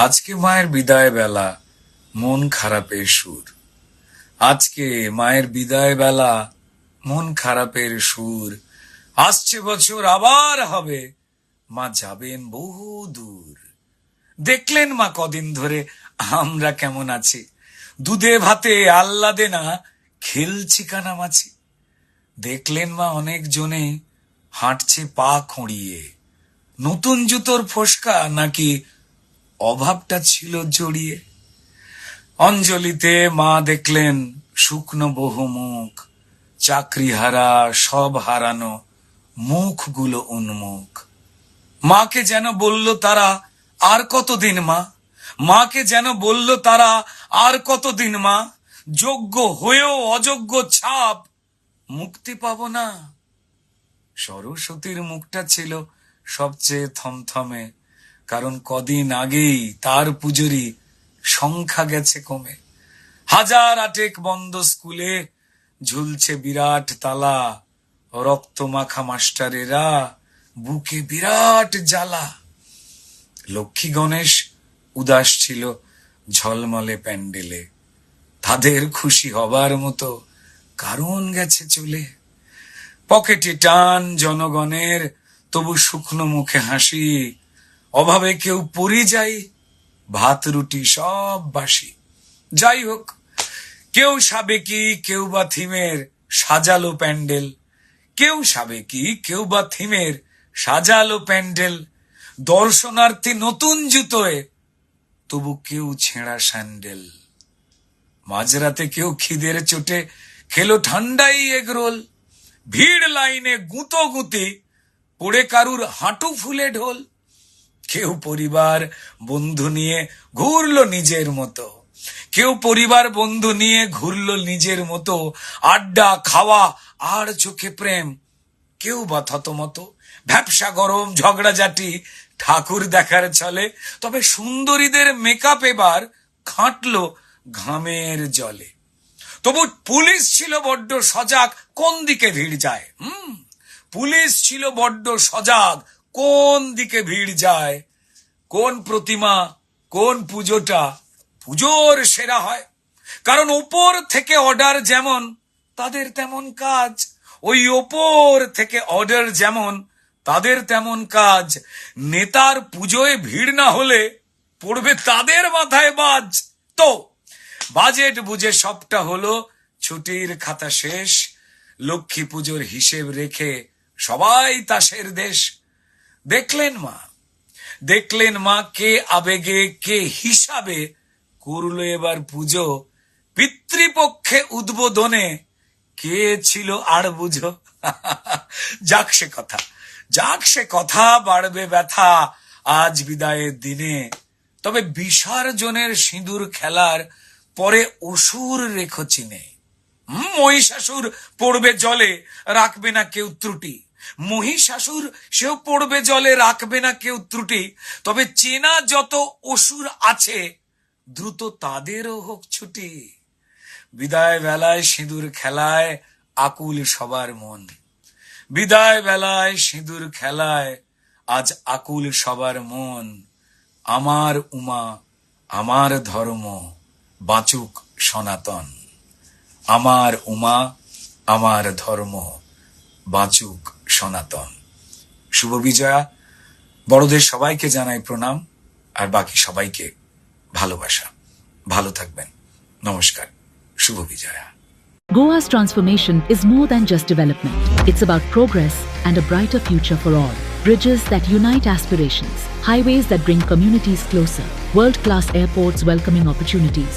আজকে মায়ের বিদায় বেলা মন খারাপের সুর। আজকে মায়ের বিদায় বেলা মন খারাপের সুর। আসছে বছর, আবার হবে। মা যাবেন বহু দূর। দেখলেন মা কদিন ধরে আমরা কেমন আছি। দুধে ভাতে আল্লাদে না খেলছি কানামাছি দেখলেন মা অনেক জনে হাঁটছে পা খুঁড়িয়ে। নতুন জুতোর ফোসকা নাকি অভাবটা ছিল জড়িয়ে। অঞ্জলিতে মা দেখলেন শুকনো বহু মুখ চাকরি হারা সব হারানো মুখগুলো উন্মুখ। মাকে যেন বলল তারা আর কতদিন মা? মাকে যেন বলল তারা আর কতদিন মা? যোগ্য হয়েও অযোগ্য ছাপ মুক্তি পাব না। সরস্বতীর মুখটা ছিল সবচেয়ে থমথমে কারণ কদিন আগেই তার পুজোরই সংখ্যা গেছে কমে। হাজার আটেক বন্ধ স্কুলে ঝুলছে বিরাট তালা। রক্ত মাখা মাস্টারেরা বুকে বিরাট জ্বালা। লক্ষ্মী গণেশ উদাস ছিল ঝলমলে প্যান্ডেলে। তাদের খুশি হবার মতো কারণ গেছে চলে। পকেটে টান জনগণের, তবু শুকনো মুখে হাসি অভাবে কেউ পরি যাই ভাত, রুটি সব বাসি। যাই হোক, কেউ সাবেকি কেউ বা থিমের সাজালো প্যান্ডেল। কেউ সাবেকি কেউ বা থিমের সাজালো প্যান্ডেল। দর্শনার্থী নতুন জুতোয়, তবু কেউ ছেঁড়া স্যান্ডেল। মাঝরাতে কেউ খিদের চোটে খেলো ঠান্ডাই এগরোল। ভিড় লাইনে গুঁতো গুঁতি, পড়ে কারুর হাঁটু ফুলে ঢোল। কেউ পরিবার বন্ধু নিয়ে ঘুরলো নিজের মতো। কেউ পরিবার বন্ধু নিয়ে ঘুরলো নিজের মতো। আড্ডা, খাওয়া, আর চোখে প্রেম। কেউ বা থতমতো। ব্যবসা গরম, ঝগড়াঝাটি। ঠাকুর দেখার চলে তবে সুন্দরীদের মেকআপ এবার খাটলো ঘামের জলে। তবু পুলিশ ছিল বড্ড সজাগ। কোন দিকে ভিড় যায়, হুম? পুলিশ ছিল বড্ড সজাগ। কোন দিকে ভিড় যায়, কোন প্রতিমা, কোন পুজোটা পুজোর সেরা হয়। কারণ ওপর থেকে অর্ডার যেমন, তাদের তেমন কাজ। ওই ওপর থেকে অর্ডার যেমন, তাদের তেমন কাজ। নেতার পুজোয় ভিড় না হলে পড়বে তাদের মাথায় বাজ। তো, বাজেট বুঝে সবটা হলো, ছুটির খাতা শেষ, লক্ষ্মী পুজোর হিসেব রেখে সবাই তাসের দেশ। দেখলেন মা। দেখলেন মা কে আবেগে, কে হিসাবে করল এবার পুজো। পিতৃপক্ষে উদ্বোধনে কে ছিল আর বুঝো? যাক সে কথা, যাক সে কথা, বাড়বে ব্যথা আজ বিদায়ের দিনে। তবে বিসর্জনের সিঁদুর খেলার পরে অসুর রেখো চিনে। মহিষাসুর পড়বে জলে, রাখবে না কেউ ত্রুটি। মহিষাসুর, সেও পড়বে জলে, রাখবে না কেউ ত্রুটি। তবে চেনা যত অসুর আছে, দ্রুত তাদেরও হোক ছুটি। বিদায় বেলায় সিঁদুর খেলায় আকুল সবার মন। বিদায় বেলায় সিঁদুর খেলায় আজ আকুল সবার মন। আমার উমা, আমার ধর্ম, বাঁচুক সনাতন। আমার উমা, আমার ধর্ম। বাঁচুক সনাতন শুভ বিজয়া বড়দের সবাইকে জানাই প্রণাম আর বাকি সবাইকে ভালোবাসা ভালো থাকবেন নমস্কার শুভ Bijoya Goa's transformation is more than just development. It's about progress and a brighter future for all. Bridges that unite aspirations, highways that bring communities closer, world class airports welcoming opportunities.